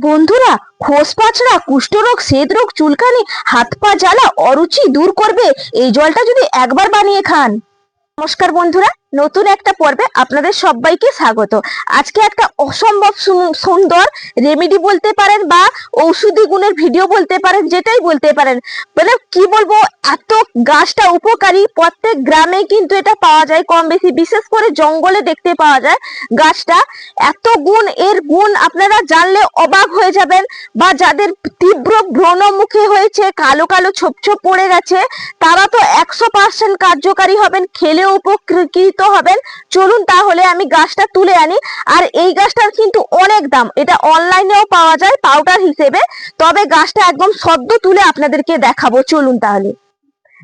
বন্ধুরা, খোস পাচড়া কুষ্ঠরোগ রোগ, চুলকানি, হাত পা জ্বালা, অরুচি দূর করবে। এই জলটা যদি একবার বানিয়ে খান। নমস্কার বন্ধুরা নতুন একটা পর্বে আপনাদের সবাইকে স্বাগত। আজকে একটা অসম্ভব সুন্দর রেমেডি বলতে পারেন বা ঔষধি গুণের ভিডিও বলতে পারেন, যেটাই বলতে পারেন। মানে কি বলব, এত গাছটা উপকারী, প্রত্যেক গ্রামে কিন্তু এটা পাওয়া যায় কম বেশি বিশেষ করে জঙ্গলে দেখতে পাওয়া যায় গাছটা। এত গুণ, এর গুণ আপনারা জানলে অবাক হয়ে যাবেন বা যাদের তীব্র ব্রণ মুখে হয়েছে, কালো কালো ছোপ ছোপ পড়ে গেছে, তারা তো একশো পার্সেন্ট কার্যকারী হবেন খেলে উপকৃত হবেন। চলুন তাহলে আমি গাছটা তুলে আনি। আর এই গাছটার কিন্তু অনেক দাম। এটা অনলাইনেও পাওয়া যায় পাউডার হিসেবে। তবে গাছটা একদম সদ্য তুলে আপনাদেরকে দেখাবো। চলুন তাহলে।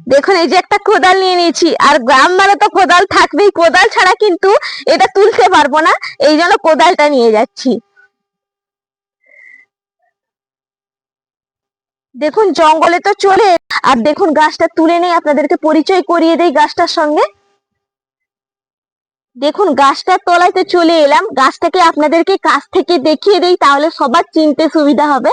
দেখুন, এই যে একটা কোদাল নিয়ে নিয়েছি। আর গ্রাম মানে তো কোদাল থাকবেই। কোদাল ছাড়া কিন্তু এটা তুলতে পারব না। এই জন্য কোদালটা নিয়ে যাচ্ছি। দেখুন, জঙ্গলে তো চলে আর দেখুন, গাছটা তুলে নেই আপনাদেরকে পরিচয় করিয়ে দেই গাছটার সঙ্গে। দেখুন, গাছটার তলায় তো চলে এলাম। গাছটাকে আপনাদেরকে কাছ থেকে দেখিয়ে দেই, তাহলে সবার চিনতে সুবিধা হবে।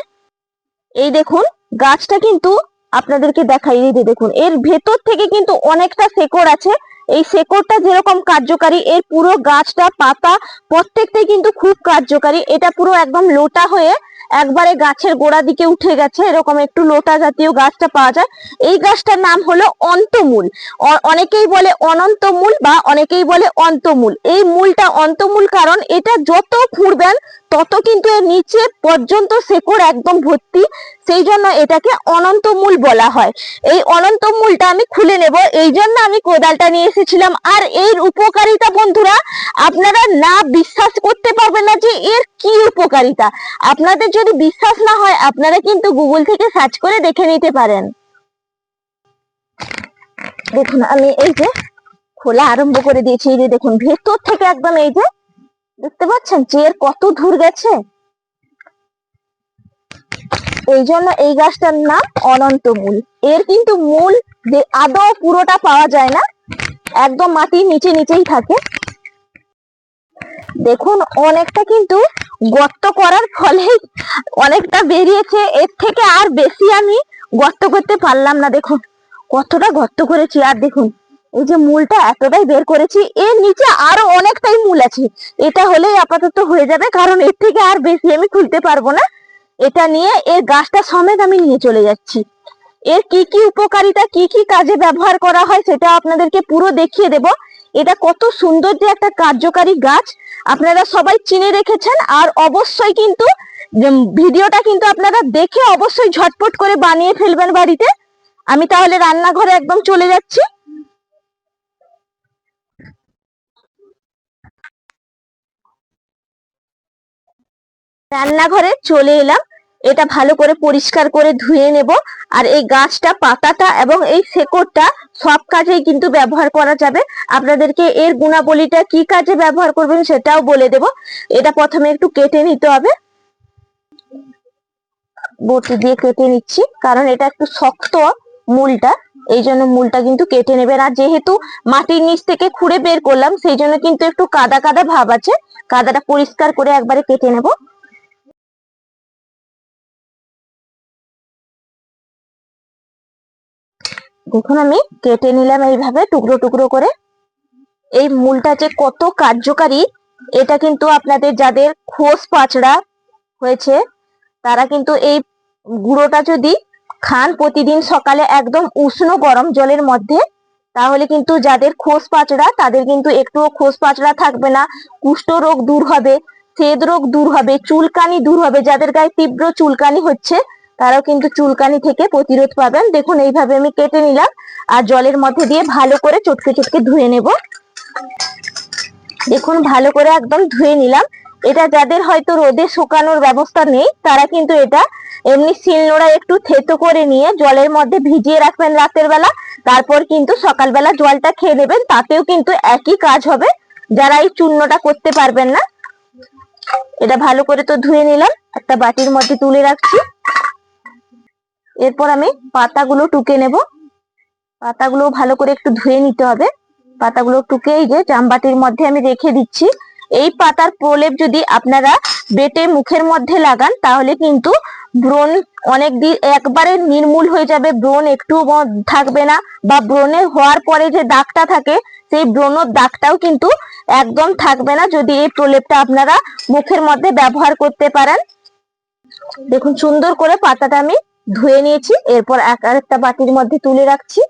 এই দেখুন, গাছটা কিন্তু আপনাদেরকে দেখাই। এই দেখুন, এর ভেতর থেকে কিন্তু অনেকটা শেকড় আছে। এই শেকড়টা যেরকম কার্যকারী, এর পুরো গাছটা, পাতা প্রত্যেকটাই কিন্তু খুব কার্যকারী। এটা পুরো একদম লোটা হয়ে একবারে গাছের গোড়া দিকে উঠে গেছে, এরকম একটু লোটা জাতীয় গাছটা পাওয়া যায়। এই গাছটার নাম হলো অন্তমূল। অনেকেই বলে অনন্তমূল বা অনেকেই বলে অন্তমূল। এই মূলটা অন্তমূল কারণ এটা যত খুঁড়বেন তত কিন্তু এর নিচে পর্যন্ত শেকড় একদম ভর্তি। সেই জন্য এটাকে অনন্তমূল বলা হয়। এই অনন্তমূলটা আমি খুলে নেব। এই জন্য আমি কোদালটা নিয়ে এসেছিলাম। আর এর উপকারিতা বন্ধুরা, আপনারা না বিশ্বাস করতে পারবেন না যে এর কি উপকারিতা। আপনাদের যদি বিশ্বাস না হয়, আপনারা কিন্তু গুগল থেকে সার্চ করে দেখে নিতে পারেন। দেখুন, আমি এই যে খোলা আরম্ভ করে দিয়েছি। এই যে দেখুন, ভেতর থেকে একদম এই যে দেখতে পাচ্ছেন? এর কত দূর গেছে? এই জন্য এই গাছটার নাম অনন্ত মূল। এর কিন্তু মূল যে আদৌ পুরোটা পাওয়া যায় না, একদম মাটির নিচে নিচেই থাকে। দেখুন, অনেকটা কিন্তু গর্ত করার ফলে অনেকটা বেরিয়েছে। এর থেকে আর বেশি আমি গর্ত করতে পারলাম না, দেখুন। কতটা গর্ত করেছি, আর দেখুন। এই যে মূলটা এতটাই বের করেছি, এর নিচে আরও অনেকটাই মূল আছে। এটা হলেই আপাতত হয়ে যাবে, কারণ এর থেকে আর বেশি আমি খুলতে পারব না। এটা নিয়ে এর গাছটা সমেত আমি নিয়ে চলে যাচ্ছি। এর কি কি উপকারিতা, কি কি কাজে ব্যবহার করা হয় সেটা আপনাদেরকে পুরো দেখিয়ে দেব। এটা কত সুন্দর যে একটা কার্যকারী গাছ, আপনারা সবাই চিনে রেখেছেন, আর অবশ্যই কিন্তু ভিডিওটা কিন্তু আপনারা দেখে অবশ্যই ঝটপট করে বানিয়ে ফেলবেন বাড়িতে। আমি তাহলে রান্নাঘরে একদম চলে যাচ্ছি। রান্নাঘরে চলে এলাম। এটা ভালো করে পরিষ্কার করে ধুয়ে নেব। আর এই গাছটা, পাতাটা এবং এই শেকড়টা সব কাজেই কিন্তু ব্যবহার করা যাবে। আপনাদেরকে এর গুণাবলীটা কি কাজে ব্যবহার করবেন সেটাও বলে দেব। এটা প্রথমে একটু কেটে নিতে হবে। বটি দিয়ে কেটে নিচ্ছি, কারণ এটা একটু শক্ত মূলটা। এই জন্য মূলটা কিন্তু কেটে নেবেন। আর যেহেতু মাটির নিচ থেকে খুঁড়ে বের করলাম, সেই জন্য কিন্তু একটু কাদা কাদা ভাব আছে। কাদাটা পরিষ্কার করে একবারে কেটে নেব। দেখুন আমি কেটে নিলাম এইভাবে টুকরো টুকরো করে। এই মূলটা যে কত কার্যকারী, এটা কিন্তু আপনাদের যাদের খোস পাচড়া হয়েছে, তারা কিন্তু এই গুঁড়োটা যদি খান প্রতিদিন সকালে একদম উষ্ণ গরম জলের মধ্যে, তাহলে কিন্তু যাদের খোস পাচড়া, তাদের কিন্তু একটুও খোস পাচড়া থাকবে না। কুষ্ঠ রোগ দূর হবে সেদ রোগ দূর হবে, চুলকানি দূর হবে, যাদের গায়ে তীব্র চুলকানি হচ্ছে তারাও কিন্তু চুলকানি থেকে প্রতিরোধ পাবেন। দেখুন, এইভাবে আমি কেটে নিলাম আর জলের মধ্যে দিয়ে ভালো করে চটকে চটকে ধুয়ে নেব। দেখুন, ভালো করে একদম ধুয়ে নিলাম। এটা যাদের হয়তো রোদে শুকানোর ব্যবস্থা নেই, তারা কিন্তু এটা এমনি শিলনোড়া একটু থেতো করে নিয়ে জলের মধ্যে ভিজিয়ে রাখবেন রাতের বেলা। তারপর কিন্তু সকালবেলা জলটা খেয়ে নেবেন, তাতেও কিন্তু একই কাজ হবে। যারা এই চূর্ণটা করতে পারবেন না, এটা ভালো করে তো ধুয়ে নিলাম। একটা বাটির মধ্যে তুলে রাখছি। এরপর আমি পাতাগুলো টুকে নেব। পাতাগুলো ভালো করে একটু ধুয়ে নিতে হবে। পাতাগুলো টুকে এই যে জামবাটির মধ্যে আমি রেখে দিচ্ছি। এই পাতার প্রলেপ যদি আপনারা বেটে মুখের মধ্যে লাগান, তাহলে কিন্তু ব্রণ অনেক দিন একবারে নির্মূল হয়ে যাবে। ব্রণ একটু থাকবে না বা ব্রণের হওয়ার পরে যে দাগটা থাকে, সেই ব্রণর দাগটাও কিন্তু একদম থাকবে না যদি এই প্রলেপটা আপনারা মুখের মধ্যে ব্যবহার করতে পারেন। দেখুন সুন্দর করে পাতাটা আমি ধুয়ে নিয়েছি, এরপর এক আরেকটা বাটির মধ্যে তুলে রাখছি।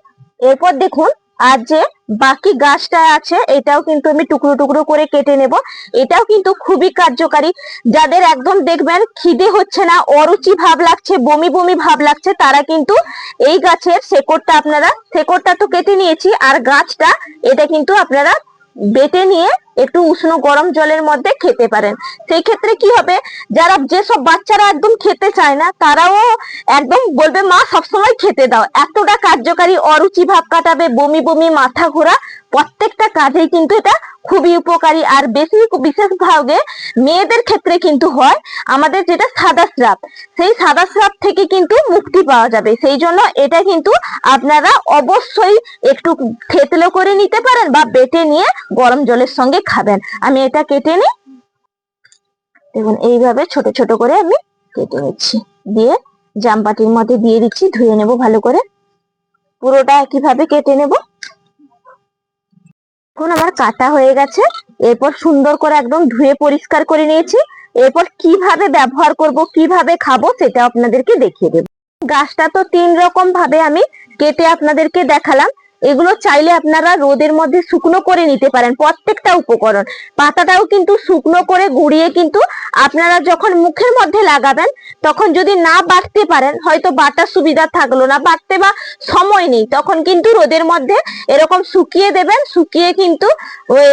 এরপর দেখুন, আর যে বাকি গাছটা আছে, এটাও কিন্তু আমি টুকরো টুকরো করে কেটে নেব। এটাও কিন্তু খুবই কার্যকারী। যাদের একদম দেখবেন খিদে হচ্ছে না, অরুচি ভাব লাগছে, বমি বমি ভাব লাগছে, তারা কিন্তু এই গাছের শেকড়টা আপনারা শেকড়টা তো কেটে নিয়েছি, আর গাছটা, এটা কিন্তু আপনারা বেটে নিয়ে একটু উষ্ণ গরম জলের মধ্যে খেতে পারেন। সেই ক্ষেত্রে কি হবে, যারা যেসব বাচ্চারা একদম খেতে চায় না, তারাও একদম বলবে, মা, সবসময় খেতে দাও। এতটা কার্যকারী, অরুচি ভাব কাটাবে, বমি বমি, মাথা ঘোরা প্রত্যেকটা কাজেই কিন্তু এটা খুবই উপকারী আর বেশি বিশেষ ভাবে মেয়েদের ক্ষেত্রে কিন্তু হয়। আমাদের যেটা সাদা স্রাব, সেই সাদা স্রাব থেকে কিন্তু মুক্তি পাওয়া যাবে। সেই জন্য এটা কিন্তু আপনারা অবশ্যই একটু থেতলো করে নিতে পারেন বা বেটে নিয়ে গরম জলের সঙ্গে খাবেন। আমি এটা কেটে নিই। দেখুন, এইভাবে ছোট ছোট করে আমি কেটে নিচ্ছি। দিয়ে জামবাটির মধ্যে দিয়ে দিচ্ছি, ধুয়ে নেব ভালো করে। পুরোটা একইভাবে কেটে নেব। এখন আমার কাটা হয়ে গেছে। এরপর সুন্দর করে একদম ধুয়ে পরিষ্কার করে নিয়েছি। এরপর কীভাবে ব্যবহার করব, কীভাবে খাব সেটা আপনাদেরকে দেখিয়ে দেব। গাছটা তো তিন রকম ভাবে আমি কেটে আপনাদেরকে দেখালাম। এগুলো চাইলে আপনারা রোদের মধ্যে শুকনো করে নিতে পারেন, প্রত্যেকটা উপকরণ। পাতাটাও কিন্তু শুকনো করে গুঁড়িয়ে কিন্তু আপনারা যখন মুখের মধ্যে লাগাবেন, তখন যদি না বাটতে পারেন, হয়তো বাটার সুবিধা থাকল না বাটতে বা সময় নেই, তখন কিন্তু রোদের মধ্যে এরকম শুকিয়ে দেবেন, শুকিয়ে কিন্তু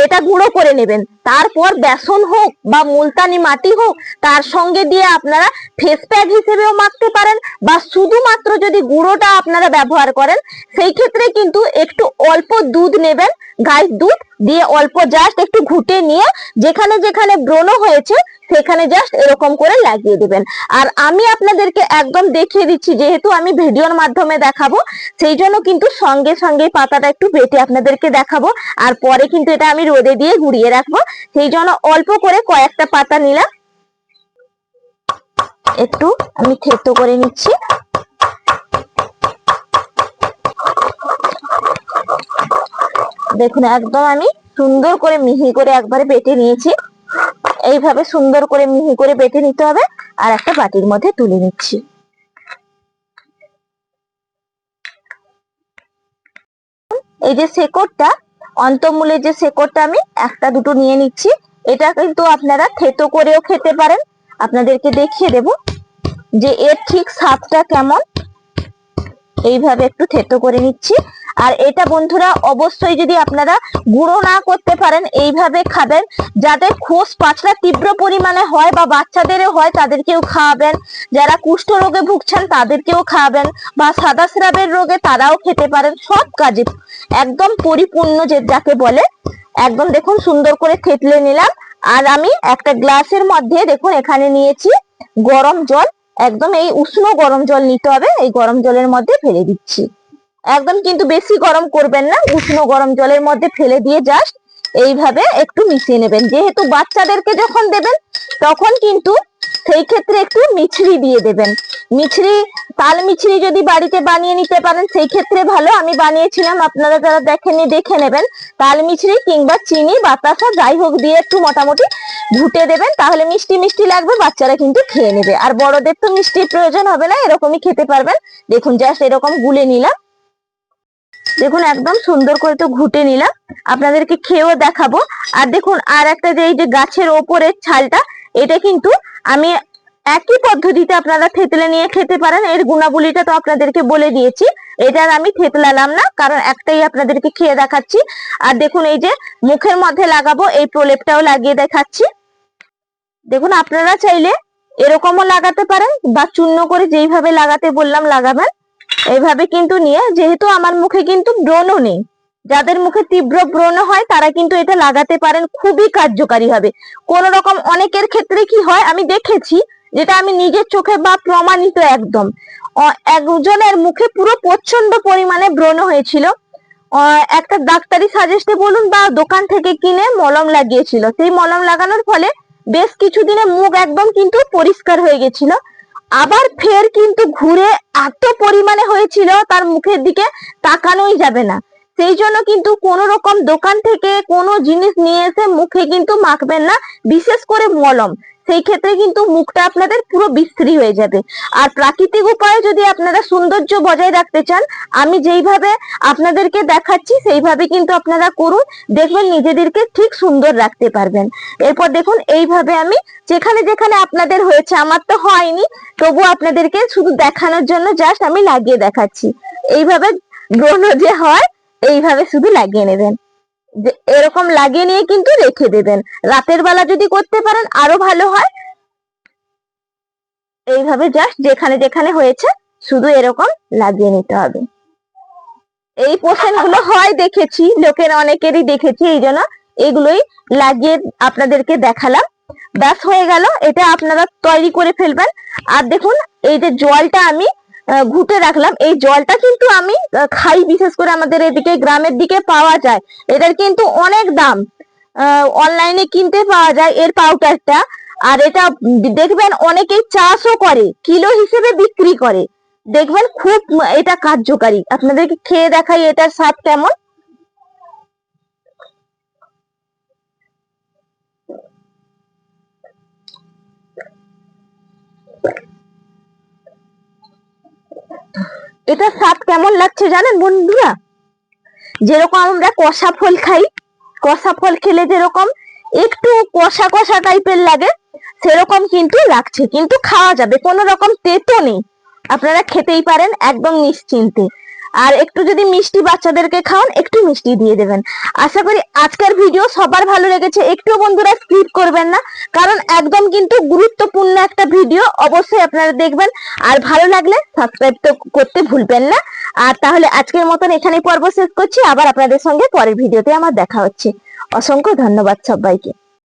এটা গুঁড়ো করে নেবেন। তারপর বেসন হোক বা মুলতানি মাটি হোক, তার সঙ্গে দিয়ে আপনারা ফেস প্যাক হিসেবেও মাখতে পারেন বা শুধুমাত্র যদি গুঁড়োটা আপনারা ব্যবহার করেন, সেই ক্ষেত্রে কিন্তু একটু অল্প দুধ নেবেন। গাইর দুধ দিয়ে অল্প জাস্ট একটু ঘুটে নিয়ে যেখানে যেখানে ব্রণ হয়েছে সেখানে জাস্ট এরকম করে লাগিয়ে দেবেন। আর আমি আপনাদেরকে একদম দেখিয়ে দিচ্ছি, যেহেতু আমি ভিডিওর মাধ্যমে দেখাবো, সেই জন্য কিন্তু সঙ্গে সঙ্গে পাতাটা একটু বেটে আপনাদেরকে দেখাবো, আর পরে কিন্তু এটা আমি রোদে দিয়ে ঘুরিয়ে রাখব। সেই জন্য অল্প করে কয়েকটা পাতা নিলাম। একটু আমি থেতো করে নিচ্ছি। দেখুন, একদম আমি সুন্দর করে মিহি করে একবারে বেটে নিয়েছি। এইভাবে সুন্দর করে মিহি করে বেটে নিতে হবে আর একটা বাটির মধ্যে তুলে নিচ্ছি। এই যে শেকড়টা, অন্তমূলের যে শেকড়টা আমি একটা দুটো নিয়ে নিচ্ছি। এটা কিন্তু আপনারা থেতো করেও খেতে পারেন। আপনাদেরকে দেখিয়ে দেব যে এর ঠিক স্বাদটা কেমন। এইভাবে একটু থেতো করে নিচ্ছি। আর এটা বন্ধুরা অবশ্যই যদি আপনারা গুঁড়ো না করতে পারেন, এইভাবে খাবেন। যাদের খোস পাতলা তীব্র পরিমাণে হয় বা বাচ্চাদেরও হয়, তাদেরকেও খাওয়াবেন। যারা কুষ্ঠ রোগে ভুগছেন, তাদেরকেও খাওয়াবেন। বা সাদা স্রাবের রোগে, তারাও খেতে পারেন। সব কাজে একদম পরিপূর্ণ যে যাকে বলে, একদম দেখুন সুন্দর করে থেতলে নিলাম। আর আমি একটা গ্লাসের মধ্যে দেখুন এখানে নিয়েছি গরম জল। একদম এই উষ্ণ গরম জল নিতে হবে। এই গরম জলের মধ্যে ফেলে দিচ্ছি। একদম কিন্তু বেশি গরম করবেন না, উষ্ণ গরম জলের মধ্যে ফেলে দিয়ে জাস্ট এইভাবে একটু মিশিয়ে নেবেন। যেহেতু বাচ্চাদেরকে যখন দেবেন, তখন কিন্তু সেই ক্ষেত্রে একটু মিছরি দিয়ে দেবেন। মিছরি, তাল মিছরি যদি বাড়িতে বানিয়ে নিতে পারেন, সেই ক্ষেত্রে ভালো। আমি বানিয়েছিলাম, আপনারা যারা দেখেননি, দেখে নেবেন। তাল মিছরি কিংবা চিনি, বাতাসা, যাই হোক দিয়ে একটু মোটামুটি ঘুটে দেবেন, তাহলে মিষ্টি মিষ্টি লাগবে, বাচ্চারা কিন্তু খেয়ে নেবে। আর বড়দের তো মিষ্টির প্রয়োজন হবে না, এরকমই খেতে পারবেন। দেখুন জাস্ট এরকম গুলে নিলাম। দেখুন, একদম সুন্দর করে তো ঘুটে নিলাম। আপনাদেরকে খেয়েও দেখাবো। আর দেখুন, আর একটা যে এই যে গাছের ওপরের ছালটা, এটা কিন্তু আমি একই পদ্ধতিতে আপনারা থেতলে নিয়ে খেতে পারেন। এর গুণাবলীটা তো আপনাদেরকে বলে দিয়েছি। এটার আমি থেতলালাম না, কারণ একটাই আপনাদেরকে খেয়ে দেখাচ্ছি। আর দেখুন, এই যে মুখের মধ্যে লাগাবো, এই প্রলেপটাও লাগিয়ে দেখাচ্ছি। দেখুন, আপনারা চাইলে এরকমও লাগাতে পারেন, বা চূর্ণ করে যেইভাবে লাগাতে বললাম, লাগাবেন। এইভাবে কিন্তু নিয়ে, যেহেতু আমার মুখে কিন্তু ব্রণ নেই, যাদের মুখে তীব্র ব্রণ হয় তারা কিন্তু এটা লাগাতে পারেন, খুবই কার্যকারী হবে। কোন রকম অনেকের ক্ষেত্রে কি হয়, আমি দেখেছি, যেটা আমি নিজের চোখে বা প্রমাণিত একদম। একজনের মুখে পুরো প্রচণ্ড পরিমাণে ব্রণ হয়েছিল। একটা ডাক্তারি সাজেস্টে বলুন বা দোকান থেকে কিনে মলম লাগিয়েছিল। সেই মলম লাগানোর ফলে বেশ কিছুদিনে মুখ একদম কিন্তু পরিষ্কার হয়ে গেছিল। আবার ফের কিন্তু ঘুরে এত পরিমাণে হয়েছিল তার মুখের দিকে তাকানোই যাবে না। সেই জন্য কিন্তু কোন রকম দোকান থেকে কোনো জিনিস নিয়ে এসে মুখে কিন্তু মাখবেন না, বিশেষ করে মলম। সেই ক্ষেত্রে কিন্তু মুখটা আপনাদের পুরো বিশ্রী হয়ে যাবে। আর প্রাকৃতিক উপায়ে যদি আপনারা সৌন্দর্য বজায় রাখতে চান, আমি যেইভাবে আপনাদেরকে দেখাচ্ছি, সেইভাবে কিন্তু আপনারা করুন। দেখবেন নিজেদেরকে ঠিক সুন্দর রাখতে পারবেন। এরপর দেখুন, এইভাবে আমি যেখানে যেখানে আপনাদের হয়েছে, আমার তো হয়নি তবু আপনাদেরকে শুধু দেখানোর জন্য জাস্ট আমি লাগিয়ে দেখাচ্ছি। এইভাবে ব্রণ যে হয়, এইভাবে শুধু লাগিয়ে নেবেন। এরকম লাগিয়ে নিয়ে কিন্তু রেখে দেবেন। রাতের বেলা যদি করতে পারেন, আরও ভালো হয়। এইভাবে জাস্ট যেখানে যেখানে হয়েছে, শুধু এরকম লাগিয়ে নিতে হবে। এই পোষণগুলো হয় দেখেছি, লোকের অনেকেরই দেখেছি, এই জন্য এগুলোই লাগিয়ে আপনাদেরকে দেখালাম। ব্যাস হয়ে গেল, এটা আপনারা তৈরি করে ফেলবেন। আর দেখুন, এই যে জলটা আমি ঘুটে রাখলাম। এই জলটা কিন্তু আমি খাই, বিশেষ করে আমাদের এদিকে, গ্রামের দিকে পাওয়া যায়। এটার কিন্তু অনেক দাম। অনলাইনে কিনতে পাওয়া যায় এর পাউডারটা আর এটা দেখবেন অনেকেই চাষও করে, কিলো হিসেবে বিক্রি করে। দেখবেন খুব এটা কার্যকারী। আপনাদেরকে খেয়ে দেখাই এটার স্বাদ কেমন। এটা স্বাদ কেমন লাগছে জানেন বন্ধুরা? যেরকম আমরা কষা ফল খাই, কষা ফল খেলে যেরকম একটু কষা কষা টাইপের লাগে, সেরকম কিন্তু লাগছে। কিন্তু খাওয়া যাবে, কোনো রকম তেতো নেই। আপনারা খেতেই পারেন একদম নিশ্চিন্তে। আর একটু যদি মিষ্টি বাচ্চাদেরকে খাওয়ান, একটু মিষ্টি দিয়ে দেবেন। আশা করি আজকের ভিডিও সবার ভালো লেগেছে। একটু বন্ধুরা স্কিপ করবেন না, কারণ একদম কিন্তু গুরুত্বপূর্ণ একটা ভিডিও অবশ্যই আপনারা দেখবেন। আর ভালো লাগলে সাবস্ক্রাইব তো করতে ভুলবেন না। আর তাহলে আজকের মতন এখানেই পর্ব শেষ করছি। আবার আপনাদের সঙ্গে পরের ভিডিওতে আমার দেখা হচ্ছে। অসংখ্য ধন্যবাদ সবাইকে।